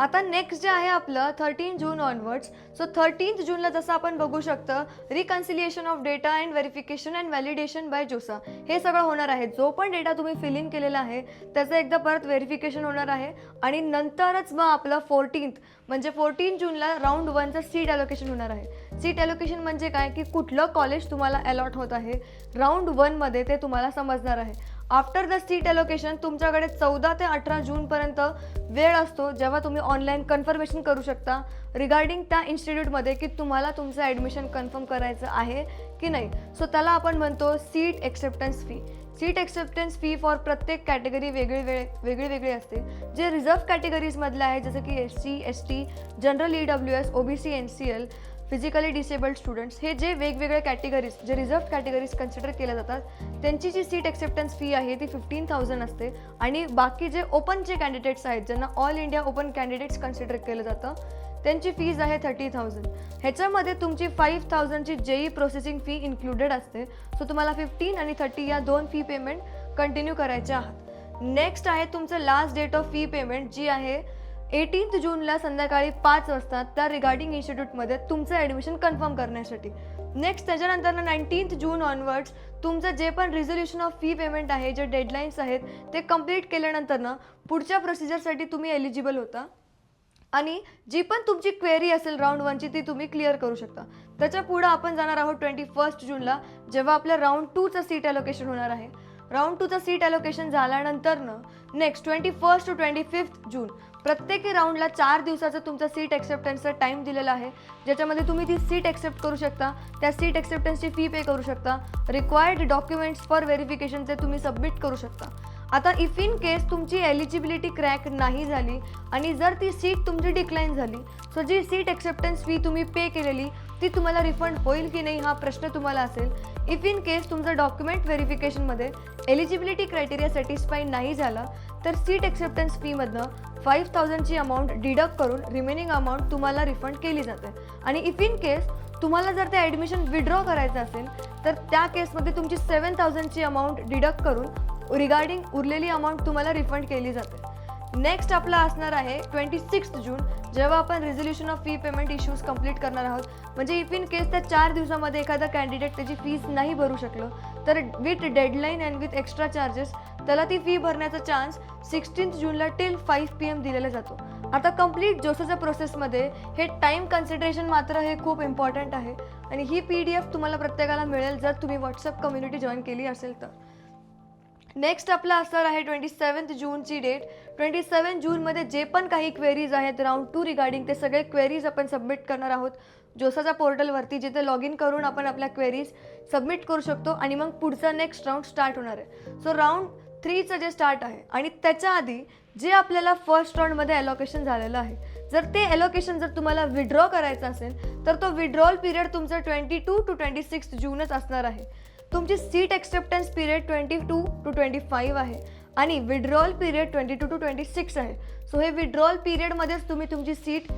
आता नेक्स्ट जे आहे आपलं thirteen June onwards so thirteenth जूनला जसं आपण बघू शकतं reconciliation of data and verification and validation by JoSAA हे सगळं होणार आहे. जो पण डेटा तुम्ही फिल इन केलेला आहे त्याचं एकदा परत व्हेरिफिकेशन होणार आहे. आणि नंतरच मग आपलं फोर्टीन्थ म्हणजे फोर्टीन जूनला राऊंड वनचं सीट ॲलोकेशन होणार आहे. सीट ॲलोकेशन म्हणजे काय? की कुठलं कॉलेज तुम्हाला अलॉट होत आहे. राऊंड वनमध्ये ते तुम्हाला समजणार आहे. आफ्टर द सीट ॲलोकेशन तुमच्याकडे चौदा ते अठरा जूनपर्यंत वेळ असतो जेव्हा तुम्ही ऑनलाईन कन्फर्मेशन करू शकता. रिगार्डिंग त्या इन्स्टिट्यूटमध्ये की तुम्हाला तुमचं ॲडमिशन कन्फर्म करायचं आहे की नाही. सो त्याला आपण म्हणतो seat acceptance fee seat acceptance fee for प्रत्येक कॅटेगरी वेगळी वेळ वेगळी वेगळी असते. जे रिझर्व कॅटेगरीजमधले आहे जसं की S C S T general E W S O B C N C L physically disabled students हे जे वेगवेगळ्या कॅटेगरीज जे रिझर्व कॅटेगरीज कन्सिडर केल्या जातात त्यांची जी सीट एक्सेप्टन्स फी आहे ती फिफ्टीन थाउजंड असते. आणि बाकी जे ओपनचे कॅन्डिडेट्स आहेत ज्यांना all India open candidates consider केलं जातं त्यांची फीज आहे थर्टी थाउजंड ह्याच्यामध्ये तुमची फाईव्ह थाउजंडची जेई प्रोसेसिंग फी इन्क्लुडेड असते. सो तुम्हाला फिफ्टीन आणि थर्टी या दोन फी पेमेंट कंटिन्यू करायचे आहात. नेक्स्ट आहे तुमचं last date of fee payment जी आहे एटीन्थ जूनला संध्याकाळी पाच वाजता त्या रिगार्डिंग इन्स्टिट्यूटमध्ये तुमचं ॲडमिशन कन्फर्म करण्यासाठी. नेक्स्ट त्याच्यानंतर नाईन्टीन्थ जून ऑनवर्ड्स तुमचं जे पण रिझोल्युशन ऑफ फी पेमेंट आहे जे डेडलाईन्स आहेत ते कंप्लीट केल्यानंतर ना पुढच्या प्रोसिजरसाठी तुम्ही एलिजिबल होता. आणि जी पण तुमची क्वेरी असेल राऊंड वनची ती तुम्ही क्लिअर करू शकता. त्याच्या पुढं आपण जाणार आहोत ट्वेंटी फर्स्ट जूनला जेव्हा आपल्या राऊंड टूचं सीट ॲलोकेशन होणार आहे. राऊंड टूचं seat allocation झाल्यानंतरनं next twenty first to twenty fifth June प्रत्येकी राऊंडला चार दिवसाचं तुमचं सीट एक्सेप्टन्सचा टाईम दिलेला आहे. ज्याच्यामध्ये तुम्ही ती सीट एक्सेप्ट करू शकता. त्या सीट एक्सेप्टन्सची फी पे करू शकता. रिक्वायर्ड डॉक्युमेंट्स फॉर व्हेरिफिकेशनचे तुम्ही सबमिट करू शकता. आता इफ इन केस तुमची एलिजिबिलिटी क्रॅक नाही झाली आणि जर ती सीट तुमची डिक्लाईन झाली सो जी सीट एक्सेप्टन्स फी तुम्ही पे केलेली ती तुम्हाला रिफंड होईल की नाही हा प्रश्न तुम्हाला असेल. इफ इन केस तुमचं डॉक्युमेंट व्हेरिफिकेशनमध्ये एलिजिबिलिटी क्रायटेरिया सॅटिस्फाय नाही झाला तर सीट एक्सेप्टन्स फीमधनं फाईव्ह थाउजंडची अमाऊंट डिडक्ट करून रिमेनिंग अमाऊंट तुम्हाला रिफंड केली जाते. आणि इफ इन केस तुम्हाला जर ते ॲडमिशन विड्रॉ करायचं असेल तर त्या केसमध्ये तुमची सेवन थाउजंडची अमाऊंट डिडक्ट करून रिगार्डिंग उरलेली अमाऊंट तुम्हाला रिफंड केली जाते. नेक्स्ट आपला असणार आहे ट्वेंटी सिक्स जून जेव्हा आपण resolution of fee payment issues complete करणार आहोत. म्हणजे इफ इन केस त्या चार दिवसामध्ये एखादा कॅन्डिडेट त्याची फीस नाही भरू शकलं तर with deadline and with extra charges त्याला ती फी भरण्याचा चान्स सिक्स्टीन्थ जूनला टिल फाईव्ह पी एम दिलेला जातो. आता कंप्लीट जोसेच्या प्रोसेसमध्ये हे टाईम कन्सिडरेशन मात्र हे खूप इम्पॉर्टंट आहे. आणि ही पी डी एफ तुम्हाला प्रत्येकाला मिळेल जर तुम्ही व्हॉट्सअप कम्युनिटी जॉईन केली असेल तर. नेक्स्ट आपला असणार आहे ट्वेंटी सेवन्थ जूनची डेट ट्वेंटी सेवन जूनमध्ये जे पण काही क्वेरीज आहेत राऊंड टू रिगार्डिंग ते सगळे क्वेरीज आपण सबमिट करणार आहोत. जोसाच्या पोर्टलवरती जिथे लॉग इन करून आपण आपल्या क्वेरीज सबमिट करू शकतो आणि मग पुढचा नेक्स्ट राऊंड स्टार्ट होणार आहे. सो राऊंड थ्रीचं जे स्टार्ट आहे आणि त्याच्या आधी जे आपल्याला फर्स्ट राऊंडमध्ये ॲलोकेशन झालेलं आहे जर ते ॲलोकेशन जर तुम्हाला विड्रॉ करायचं असेल तर तो विड्रॉल पिरियड तुमचं twenty two to twenty six जूनच असणार आहे. तुमची seat acceptance period twenty two to twenty five आहे. आणि withdrawal period twenty two to twenty six आहे. सो हे विड्रॉल पिरियडमध्येच तुम्ही तुमची सीट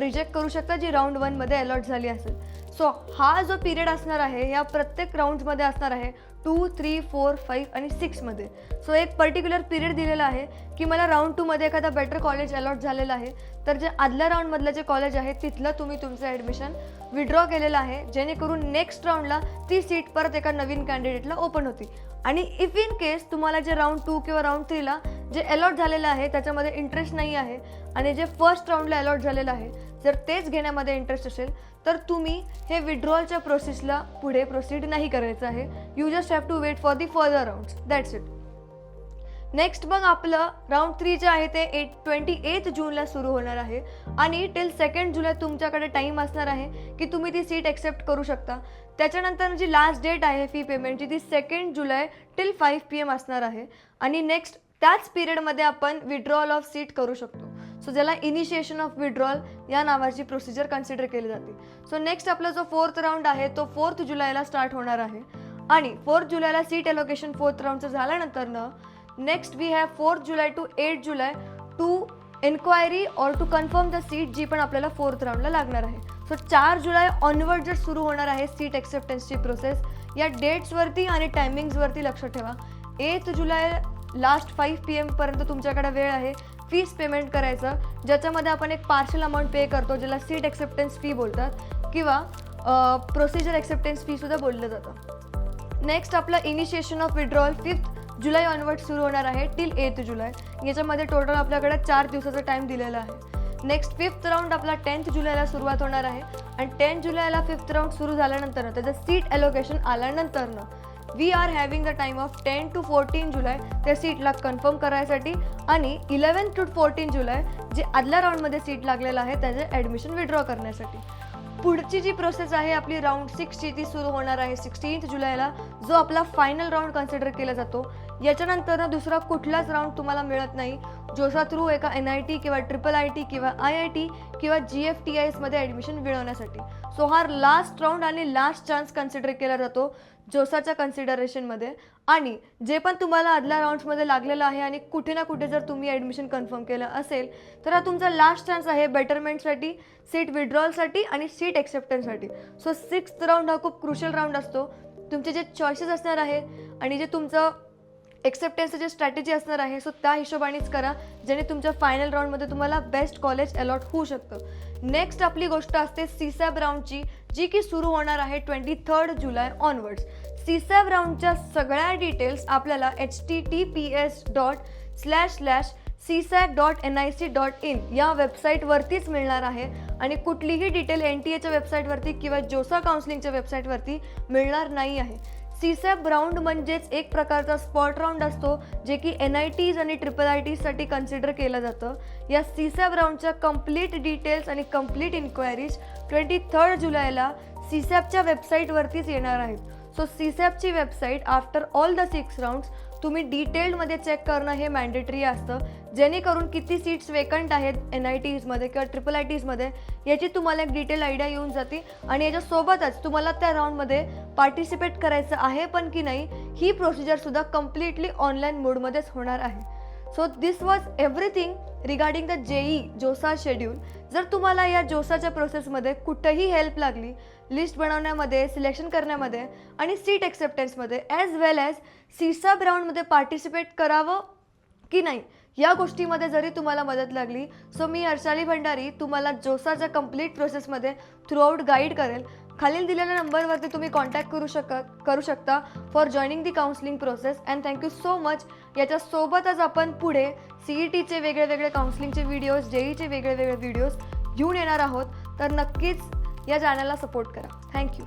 रिजेक्ट करू शकता जी राऊंड वनमध्ये अलॉट झाली असेल. सो हा जो पिरियड असणार आहे या प्रत्येक राऊंड्समध्ये असणार आहे टू थ्री फोर फाईव्ह आणि सिक्समध्ये. सो एक पर्टिक्युलर पिरियड दिलेला आहे की मला राऊंड टूमध्ये एखादा बेटर कॉलेज अलॉट झालेलं आहे. तर जे आदल्या राऊंडमधलं जे कॉलेज आहे तिथलं तुम्ही तुमचं ॲडमिशन विड्रॉ केलेलं आहे जेणेकरून नेक्स्ट राऊंडला ती सीट परत एका नवीन कॅन्डिडेटला ओपन होती. आणि इफ इन केस तुम्हाला जे राऊंड टू किंवा राऊंड थ्रीला जे अलॉट झालेलं आहे त्याच्यामध्ये इंटरेस्ट नाही आहे आणि जे फर्स्ट राऊंडला अलॉट झालेलं आहे जर तेच घेण्यामध्ये इंटरेस्ट असेल तर तुम्ही हे विड्रॉलच्या प्रोसेसला पुढे प्रोसीड नाही करायचं आहे. You just have to wait for the further rounds that's it next मग आपलं राऊंड थ्री जे आहे ते एट ट्वेंटी एथ जूनला सुरू होणार आहे. आणि टिल सेकंड जुलै तुमच्याकडे टाईम असणार आहे की तुम्ही ती सीट एक्सेप्ट करू शकता. त्याच्यानंतर जी लास्ट डेट आहे फी पेमेंटची ती second July till five P M असणार आहे. आणि नेक्स्ट त्याच पिरियडमध्ये आपण विड्रॉल ऑफ सीट करू शकतो. सो ज्याला इनिशिएशन ऑफ विड्रॉल या नावाची प्रोसिजर कन्सिडर केली जाते. सो नेक्स्ट आपला जो फोर्थ राऊंड आहे तो फोर्थ जुलैला स्टार्ट होणार आहे. आणि फोर्थ जुलैला सीट एलोकेशन फोर्थ राऊंडचं झाल्यानंतरनं next we have fourth July to eight July to enquiry or to confirm the seat जी पण आपल्याला फोर्थ राऊंडला लागणार आहे. सो चार जुलै ऑनवर्ड जर सुरू होणार आहे सीट एक्सेप्टन्सची प्रोसेस या डेट्सवरती आणि टायमिंग्सवरती लक्ष ठेवा. Eighth July last five P एमपर्यंत तुमच्याकडे वेळ आहे. फीस पेमेंट करायचं. ज्याच्यामध्ये आपण एक पार्शल अमाऊंट पे करतो ज्याला सीट एक्सेप्टन्स फी बोलतात किंवा प्रोसिजर एक्सेप्टन्स फीसुद्धा बोललं जातं. नेक्स्ट आपलं initiation of withdrawal fifth July onward सुरू होणार आहे टिल एथ जुलै. याच्यामध्ये टोटल आपल्याकडे चार दिवसाचा टाईम दिलेला आहे. नेक्स्ट फिफ्थ राऊंड आपला टेन्थ जुलैला सुरुवात होणार आहे. आणि टेन्थ जुलैला फिफ्थ राऊंड सुरू झाल्यानंतर त्याचं seat allocation आल्यानंतरनं we are having the time of ten to fourteen July. त्या सीटला कन्फर्म करायसाठी आणि इलेवन टू फोर्टीन जुलै जे आदल्या राऊंडमध्ये सीट लागलेलं आहे त्याचे ॲडमिशन विड्रॉ करण्यासाठी. पुढची जी प्रोसेस आहे आपली राऊंड सिक्सची ती सुरू होणार आहे सिक्स्टीन्थ जुलैला. जो आपला फायनल राऊंड कन्सिडर केला जातो याच्यानंतर दुसरा कुठलाच राऊंड तुम्हाला मिळत नाही. जोसा थ्रू एका एन आय टी किंवा ट्रिपल आय टी किंवा आय आय टी किंवा जी एफ टी आय एसमध्ये ॲडमिशन मिळवण्यासाठी. सो हा लास्ट राऊंड आणि लास्ट चान्स कन्सिडर केला जातो जोसाच्या कन्सिडरेशनमध्ये आणि जे पण तुम्हाला आदल्या राऊंड्समध्ये लागलेलं आहे आणि कुठे ना कुठे जर तुम्ही ॲडमिशन कन्फर्म केलं असेल तर हा तुमचा लास्ट चान्स आहे बेटरमेंटसाठी सीट विड्रॉलसाठी आणि सीट एक्सेप्टन्ससाठी सो सिक्स्थ राऊंड हा खूप क्रुशल राऊंड असतो. तुमचे जे चॉईसेस असणार आहे आणि जे तुमचं एक्सेप्टन्सचं जे स्ट्रॅटेजी असणार आहे सो त्या हिशोबानेच करा जेणे तुमच्या फायनल राऊंडमध्ये तुम्हाला बेस्ट कॉलेज अलॉट होऊ शकतं. नेक्स्ट आपली गोष्ट असते सीसॅब राऊंडची जी की सुरू होणार आहे twenty third July onwards CSAB राऊंडच्या सगळ्या डिटेल्स आपल्याला H T T P S dot slash slash CSAB dot N I C dot in या वेबसाईटवरतीच मिळणार आहे. आणि कुठलीही डिटेल एन टी एच्या वेबसाईटवरती किंवा जोसा काउन्सिलिंगच्या वेबसाईटवरती मिळणार नाही आहे. सीसॅप राऊंड म्हणजेच एक प्रकारचा स्पॉट राऊंड असतो जे की एन आय टीज आणि ट्रिपल आय टीजसाठी कन्सिडर केलं जातं. या सीसॅप राऊंडच्या कंप्लीट डिटेल्स आणि कंप्लीट इन्क्वायरीज ट्वेंटी थर्ड जुलैला सीसॅपच्या वेबसाईटवरतीच येणार आहेत. So सीसॅपची website after all the six rounds तुम्ही डिटेल्डमध्ये चेक करणं हे मॅन्डेटरी असतं. जेणेकरून किती सीट्स वेकंट आहेत एन आय टीजमध्ये किंवा ट्रिपल आय टीजमध्ये याची तुम्हाला एक डिटेल आयडिया येऊन जाते. आणि याच्यासोबतच तुम्हाला त्या राऊंडमध्ये पार्टिसिपेट करायचं आहे पण की नाही ही प्रोसिजरसुद्धा कम्प्लिटली ऑनलाईन मोडमध्येच होणार आहे. So this was everything regarding the JEE JoSAA schedule जर तुम्हाला या जोसाच्या प्रोसेसमध्ये कुठंही हेल्प लागली लिस्ट बनवण्यामध्ये सिलेक्शन करण्यामध्ये आणि सीट एक्सेप्टन्समध्ये ॲज वेल ॲज सीसाब राऊंडमध्ये पार्टिसिपेट करावं की नाही या गोष्टीमध्ये जरी तुम्हाला मदत लागली सो मी अर्शाली भंडारी तुम्हाला जोसाच्या कंप्लीट प्रोसेसमध्ये थ्रूआउट गाईड करेल. खालील दिलेल्या नंबरवरती तुम्ही कॉन्टॅक्ट करू शकत करू शकता for joining the counselling process and thank you so much याच्यासोबतच आपण पुढे सी ई टीचे वेगळे वेगळे काउन्सिलिंगचे व्हिडिओज जेईचे वेगळे वेगळे व्हिडिओज घेऊन येणार आहोत. तर नक्कीच या चॅनलला सपोर्ट करा. थँक्यू